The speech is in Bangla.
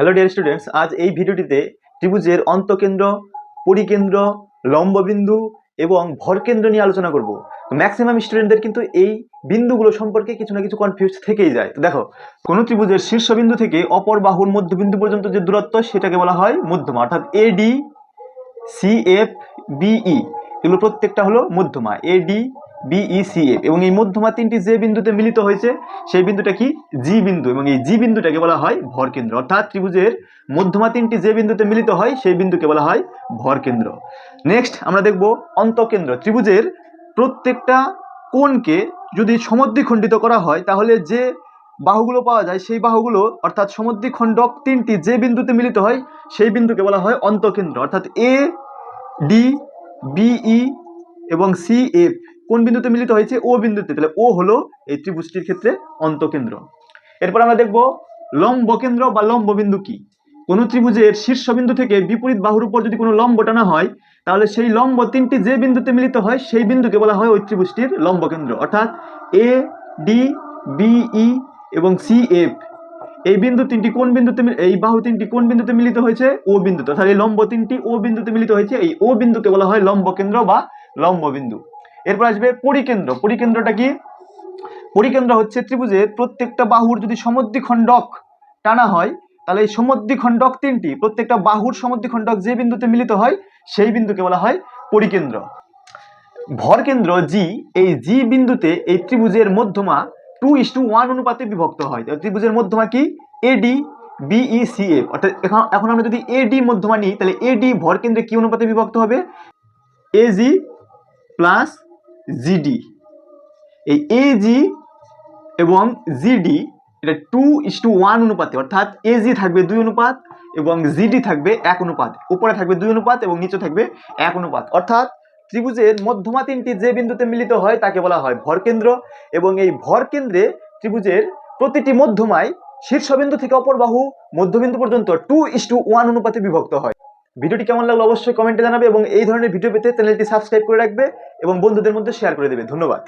হ্যালো ডিয়ার স্টুডেন্টস আজ এই ভিডিওটিতে ত্রিভুজের অন্তকেন্দ্র, পরিকেন্দ্র, লম্ববিন্দু এবং ভরকেন্দ্র নিয়ে আলোচনা করব। ম্যাক্সিমাম স্টুডেন্টদের কিন্তু এই বিন্দুগুলো সম্পর্কে কিছু না কিছু কনফিউজ থেকেই যায়। তো দেখো, কোনো ত্রিভুজের শীর্ষবিন্দু থেকে অপর বাহুর মধ্যবিন্দু পর্যন্ত যে দূরত্ব, সেটাকে বলা হয় মধ্যমা। অর্থাৎ এডি সি এফ বিই এগুলো প্রত্যেকটা হলো মধ্যমা। এডি বিই সি এফ এবং এই মধ্যমা তিনটি যে বিন্দুতে মিলিত হয়েছে, সেই বিন্দুটা কি? জি বিন্দু এবং এই জি বিন্দুটাকে বলা হয় ভরকেন্দ্র অর্থাৎ ত্রিভুজের মধ্যমা তিনটি যে বিন্দুতে মিলিত হয়, সেই বিন্দুকে বলা হয় ভরকেন্দ্র নেক্সট আমরা দেখব অন্তকেন্দ্র। ত্রিভুজের প্রত্যেকটা কোণকে যদি সমদ্বিখণ্ডিত করা হয়, তাহলে যে বাহুগুলো পাওয়া যায়, সেই বাহুগুলো, অর্থাৎ সমদ্বিখণ্ডক তিনটি যে বিন্দুতে মিলিত হয়, সেই বিন্দুকে বলা হয় অন্তকেন্দ্র। অর্থাৎ এ ডি বিই এবং সি এফ কোন বিন্দুতে মিলিত হয়েছে? ও বিন্দুতে। তাহলে ও হলো এই ত্রিভুজটির ক্ষেত্রে অন্তকেন্দ্র। এরপর আমরা দেখব লম্বকেন্দ্র বা লম্ববিন্দু কি? কোনো ত্রিভুজের শীর্ষবিন্দু থেকে বিপরীত বাহুর উপর যদি কোনো লম্ব টানা হয়, তাহলে সেই লম্ব তিনটি যে বিন্দুতে মিলিত হয়, সেই বিন্দুকে বলা হয় ওই ত্রিভুজটির লম্বকেন্দ্র। অর্থাৎ এ ডি বিই এবং সি এফ এই বিন্দু তিনটি কোন বিন্দুতে এই বাহু তিনটি কোন বিন্দুতে মিলিত হয়েছে? ও বিন্দুতে। অর্থাৎ এই লম্ব তিনটি ও বিন্দুতে মিলিত হয়েছে। এই ও বিন্দুকে বলা হয় লম্বকেন্দ্র বা লম্ব বিন্দু এরপর আসবে পরিকেন্দ্র। পরিকেন্দ্রটা কি? পরিকেন্দ্র হচ্ছে ত্রিভুজের প্রত্যেকটা বাহুর যদি সমদ্বিখণ্ডক টানা হয়, তাহলে এই সমদ্বিখণ্ডক তিনটি, প্রত্যেকটা বাহুর সমদ্বিখণ্ডক যে বিন্দুতে মিলিত হয়, সেই বিন্দুকে বলা হয় পরিকেন্দ্র। ভরকেন্দ্র জি এই জি বিন্দুতে এই ত্রিভুজের মধ্যমা টু ইস টু ওয়ান অনুপাতে বিভক্ত হয়। ত্রিভুজের মধ্যমা কি? এডি সি এফ অর্থাৎ এখন এখন আমরা যদি এডি মধ্যমা নিই, তাহলে এডি ভরকেন্দ্রে কি অনুপাতে বিভক্ত হবে? A G plus G D এই এজি এবং জিডি এটা টু ইস টু ওয়ান অনুপাতে, অর্থাৎ এজি থাকবে দুই অনুপাত এবং জিডি থাকবে এক অনুপাত। উপরে থাকবে দুই অনুপাত এবং নিচে থাকবে এক অনুপাত। অর্থাৎ ত্রিভুজের মধ্যমা তিনটি যে বিন্দুতে মিলিত হয় তাকে বলা হয় ভরকেন্দ্র এবং এই ভরকেন্দ্রে ত্রিভুজের প্রতিটি মধ্যমায় শীর্ষবিন্দু থেকে অপর বাহু মধ্যবিন্দু পর্যন্ত টু ইস টু ওয়ান অনুপাতে বিভক্ত হয়। ভিডিওটি কেমন লাগল অবশ্যই কমেন্টে জানাবে এবং এই ধরনের ভিডিও পেতে চ্যানেলটি সাবস্ক্রাইব করে রাখবে এবং বন্ধুদের মধ্যে শেয়ার করে দেবে। ধন্যবাদ।